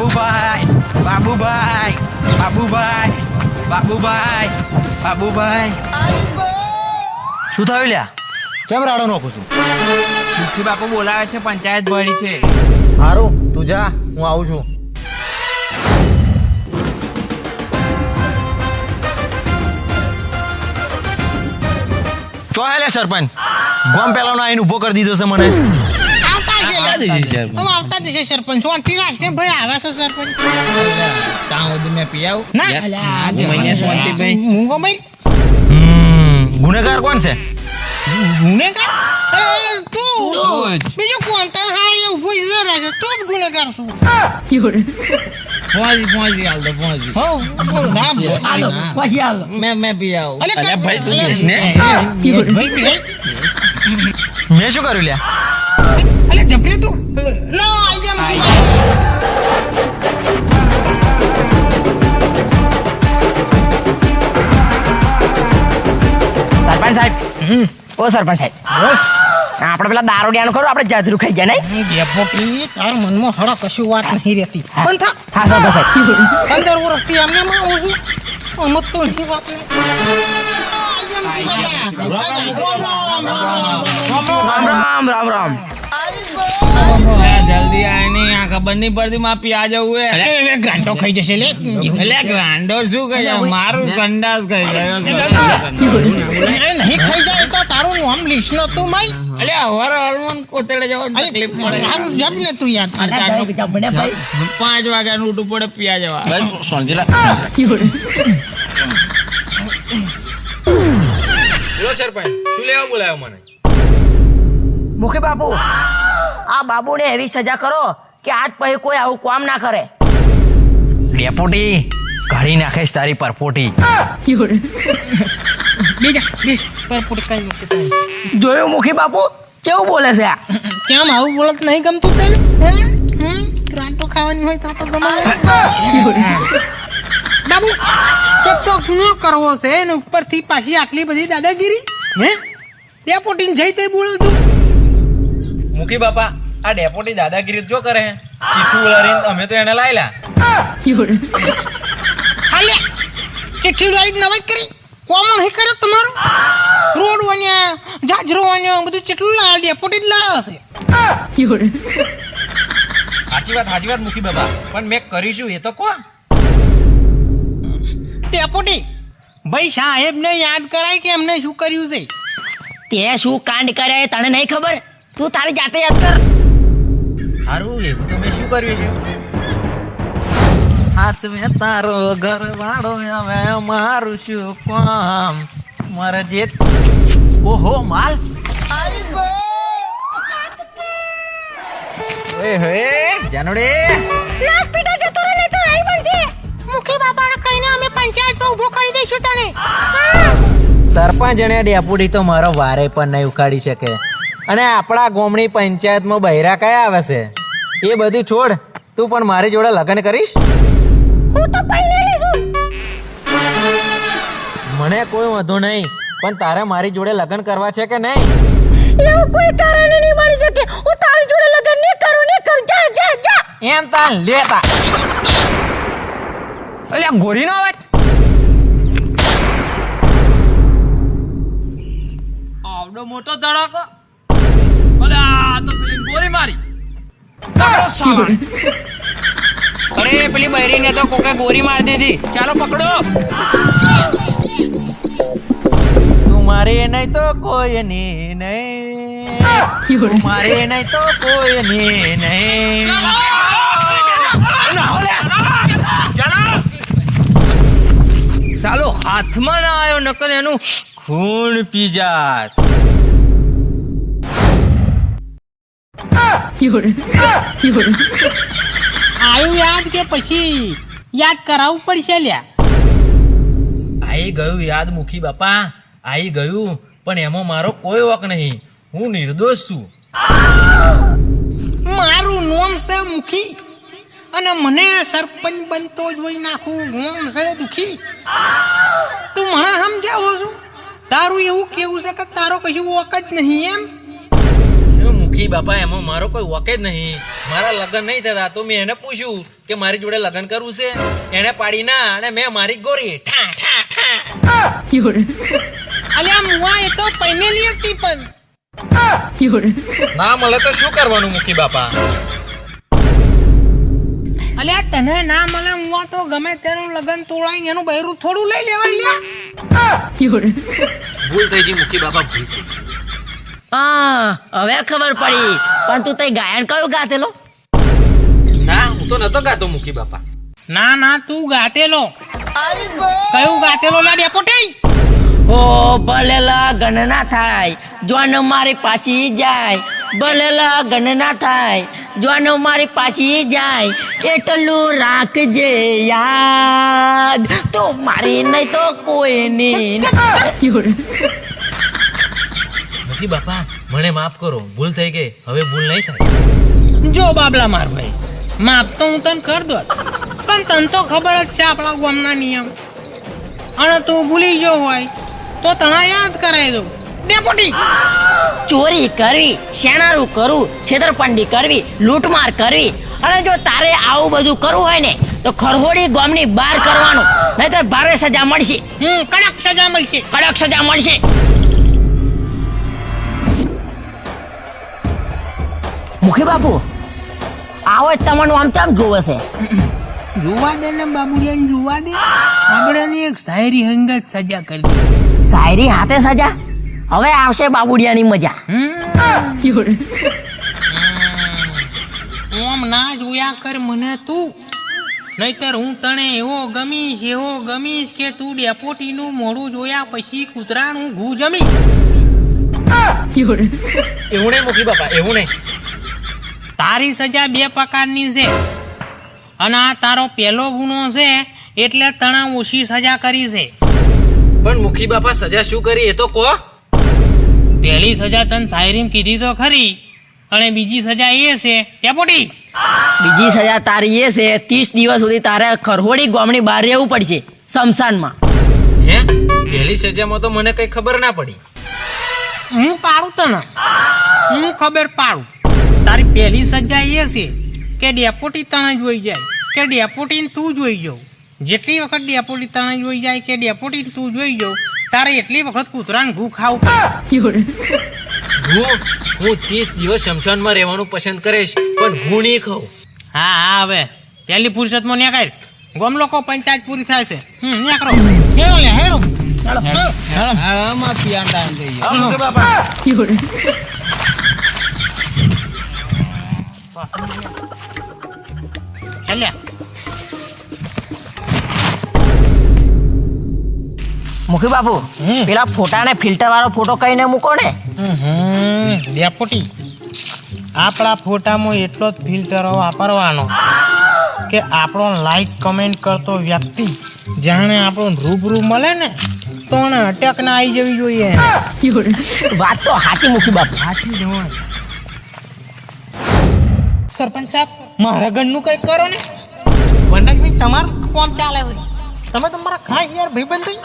બાબુભાઈ બાબુભાઈ બાબુભાઈ બાબુભાઈ બાબુભાઈ શું થયું લ્યા? કેમ રાડો નાખું છું? મુખી બાપુ બોલાવે છે પંચાયત ભરી છે. સારું તું જા હું આવું છું. ચોહેલે સરપંચ. ગોમ પેલાનો આઈને ઊભો કરી દીધો છે મને. આવતા છે તો આવતા જશે સરપંચ. શાંતિ રાખશે ભાઈ? આવે છે સરપંચ? ત્યાં સુધી મેં પી આવું ના. મહિને શાંતિભાઈ. હું ગમે ગુનેગાર કોણ છે? ગુનેગાર? તું. બીજું કોણ? તાર ઊભો જ રહે છે તું જ ગુનેગાર છું. પહોંચી પહોંચી હાલ તો પહોંચી હો ના બોલ. મેં મેં પી આવું અલે અલ્યા ભાઈ તું ને? ભાઈ. મેં શું કર્યું લ્યા? સરપંચ સાહેબ. ઓ સરપંચ સાહેબ. આપણે પેલા દારૂડિયાનું કરો આપણે જાજરું ખાઈ જાય નહીં. બેભો પી તાર મનમાં હળો કશું વાત નહીં રહેતી. પણ થા. હા સરપંચ સાહેબ. અંદર ઓરતી એમને માં અમત તો નહીં વાત રામ રામ રામ રામ. જલ્દી આય બંની પરથી પ્યાજ આવું એ ગાંડો ખાઈ જશે લે એટલે ગાંડો શું કહે? મારું સંડાસ કહી ગયો. નહીં ખાઈ જાય તો તારું નામ લીસનો તું માઈ એટલે હવાર હરમન કોતડે જવાનું તકલીફ પડે. સારું જમ ને તું યાર. પાંચ વાગ્યાનું ઉઠું પડે પ્યાજ જવા. સંજલા હેલો સરપંચ શું લેવા બોલાયો મને? મુખી બાપુ. આ બાબુને એવી સજા કરો કે આજ પછી કોઈ આવું કામ ના કરે. ડેપોટી ઘડી નાખીશ તારી પરપોટી બીજા બીજ તારી? જોયું મુખી બાપુ? કેવું બોલે છે આ? કેમ આવું બોલત નહીં ગમતું તેને? ગ્રાન્ટો ખાવાની હોય તો તો ગમે બાબુ કેટલો તો ગુનો કરવો છે? ને ઉપરથી પાછી આટલી બધી દાદાગીરી? હે? ડેપોટીને જઈ તે બોલ તું. મુખી બાપા આ ડેપોટી દાદાગીરી જો કરે ચીટુ ઉલારીને અમે તો એને લાયલા. હાલે ચિઠ્ઠી વાળી નવાઈ કરી? કોમન હે કરે તમારું? રોડ વન્યા જાજરો વાન્યા બધું ચેટલું લાલ ડેપોટી જ લાવે છે સાચી વાત સાચી વાત મુખી બાબા પણ મેં કરીશું એ તો કો ડેપોટી ભાઈ સાહેબ ને યાદ કરાય કે એમને શું કર્યું છે? તે શું કાંડ કર્યા એ તને નહીં ખબર? તું તારી જાતે યાદ કર. હારું એવું તો મેં શું કર્યું છે? હાથ મેં તારો ઘર વાળો હવે મારું શું કામ? મારા જે ઓહો માલ. ઓય હે જાનુડે. મુખી બાપાને કહીને અમે પંચાયતમાં ઊભો કરી દઈશું તને. સરપંચ અને ડેપુડી તો મારો વારે પણ નહીં ઉખાડી શકે. અને આપણા ગોમણી પંચાયતમાં બૈરા કયા આવે છે? એ બધું છોડ તું પણ મારી જોડે લગ્ન કરીશ? મને કોઈ વાંધો નહીં પણ તારે મારી જોડે લગ્ન કરવા છે કે નહીં? એવું કોઈ કારણ નહીં મળી શકે. હું તારી જોડે લગ્ન નહીં કરું નહીં કરું. જા જા જા. એમ તા લેતા અલ્યા ગોરી નો અવાજ આવડો મોટો ધડાકો. તો મારી. અરે, પેલી બૈરીને તો કોકે ગોરી મારી દીધી. ચાલો પકડો. મારે નહીં તો કોઈ નહીં. મારે નહીં તો કોઈ નહીં. સાલો હાથમાં ના આવ્યો, નકર એનું ખૂન પી જાત આયું યાદ કે પછી? યાદ કરાવવું પડશે લ્યા. આઈ ગયું યાદ મુખી બાપા આઈ ગયું પણ એમાં મારો કોઈ વક નહીં. હું નિર્દોષ છું. મારું નોમ છે મુખી અને મને સરપંચ બનતો જોઈ નાખું. નોમ છે દુખી. તું મને સમજાવો છું? તારું એવું કેવું છે કે તારો કશું વક જ નહીં એમ? એ બાપા એમાં મારો કોઈ વકે જ નહીં. મારા લગ્ન નહીં થતા તો મેં એને પૂછ્યું કે મારી જોડે લગ્ન કરવું છે? એને પાડી ના અને મેં મારી ગોરી ઠા ઠા ઠા. અલ્યા મુવા એ તો પહેરેલી હતી પણ. ના મળે તો શું કરવાનું મુખી બાપા? અલ્યા તને ના મળે મુવા તો ગમે તેનું લગન તોડાય એનું બહેરું થોડું લઈ લેવાય લ્યા. ભૂલ થઈ જી મુખી બાપા ભૂલ થઈ. હા હવે ખબર પડી. પણ તું તઈ ગાયન કયું ગાતેલો? ના હું તો નતો ગાતો મુખી બાપા. ના ના તું ગાતેલો. કયું ગાતેલો લા ડેપોટી ઓ ભલે ગણના થાય જોન મારી પાછી જાય. ભલે ગણના થાય જોન મારી પાછી જાય. એટલું રાખજે યાદ. તો મારી નહીં તો કોઈની મુખી બાપા મને માફ કરો ભૂલ થઈ ગઈ હવે ભૂલ નહીં થાય. જો બાબલા માર ભાઈ માફ તો હું તને કર દો પણ તને તો ખબર જ છે આપણા ગામના નિયમ. અને તું ભૂલી ગયો હોય તો તને યાદ કરાવી દઉં. ડેપોટી ચોરી કરવી શેણારું કરવું છેતરપંડી કરવી લૂંટમાર કરવી. અને જો તારે આવું બધું કરવું હોય ને તો ખરહોડી ગામની બહાર કરવાનું. નહીં તો ભારે સજા મળશે. હમ કડક સજા મળશે. કડક સજા મળશે. મુખી બાપુ આવો જ તમારું આમ ચામ જોવે છે? જોવા દે ને બાબુલાલ જોવા દે. આપણે એક શાયરી હંગત સજા કરી દે. શાયરી હાથે સજા? હવે આવશે બાબુડિયાની મજા. ઓમ ના જોયા કર મને તું. નહીતર હું તને એવો ગમીશ એવો ગમીશ કે તું ડેપોટીનું મોડું જોયા પછી કૂતરાનું ઘૂ જમીશ. એવું નહીં મુખી બાપા એવું નહીં. તારી સજા બે પ્રકારની છે. અને આ તારો પહેલો ગુનો છે એટલે તણા ઓછી સજા કરી છે. પણ મુખી બાપા સજા શું કરી? એ તો કહો. પહેલી સજા તને શાયરીમ કીધી તો ખરી અને બીજી સજા એ છે ટેપોટી બીજી સજા તારી એ છે ત્રીસ દિવસ સુધી તારે ખરહોડી ગામની બહાર રહેવું પડશે શમશાનમાં. હે? પહેલી સજામાં તો મને કઈ ખબર ના પડી. હું પાડું તને. હું ખબર પાડું. તારી પહેલી સજા એ છે કે ડેપોટી તને જોઈ જાય કે ડેપોટીને તું જોઈ જાવ જેટલી વખત ડેપોટી તને જોઈ જાય કે ડેપોટીને તું જોઈ જાવ તારે એટલી વખત કૂતરાને ઘૂ ખાવું હું હું ત્રીસ દિવસ શમશાનમાં રહેવાનું પસંદ કરીશ પણ હું નહીં ખાઉં. હા હા હવે. પહેલી ફુરસતમાં ન્યા કર ગોમ લોકો પંચાયત પૂરી થાય છે. હમ ન્યા કરો. હેરો લે હેરો. હેલ્યા મુખી બાપુ પેલા ફોટા ને ફિલ્ટર વાળો ફોટો કહીને મૂકો ને. ડેપોટી આપણા ફોટામાં એટલો જ ફિલ્ટર વાપરવાનો કે આપણો લાઈક કમેન્ટ કરતો વ્યક્તિ જાણે આપણો રૂબરૂ મળે ને તો અટેક ના આવી જવી જોઈએ. વાત તો સાચી મુખી બાપુ સરપંચ સાહેબ મારા ઘરનું કંઈક કરો ને? વંડકભાઈ તમારું કોમ ચાલે છે. તમે તમારા ખાસ યાર ભાઈબંધ? થઈ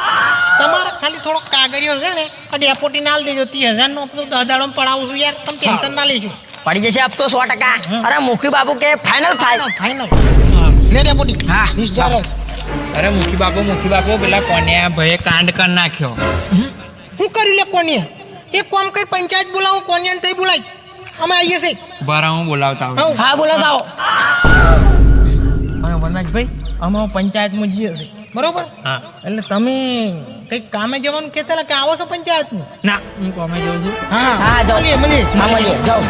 તમારા ખાલી થોડો કાગળિયો છે ને ડેપોટી નાલ દેજો ત્રીસ હજાર નો દસ દાડો પડાવું છું યાર તમે ટેન્શન ના લેજો. પડી જશે આપતો સો ટકા. અરે મુખી બાપુ કે ફાઇનલ થાય? ફાઇનલ લે ડેપોટી. હા. વીસ હજાર અરે મુખી બાબુ મુખી બાપુ પેલા કોન્યા ભાઈ કાંડ કર નાખ્યો. હું કરી લે કોનિયા? એક કોમ કરી પંચાયત બોલાવો કોનિયાને તઈ બોલાય. અમે આવીએ છીએ. બરા હું બોલાવતા આવું. હા બોલાવતા આવો. અને વનરાજભાઈ અમે પંચાયતમાં જઈએ છીએ બરોબર? હા. એટલે તમે કંઈક કામે જવાનું કહેતા કે આવો છો પંચાયતમાં? ના હું કોમે જઉં છું. હા. હા જાઓ. મળીએ મળીએ. મળીએ. જાઓ.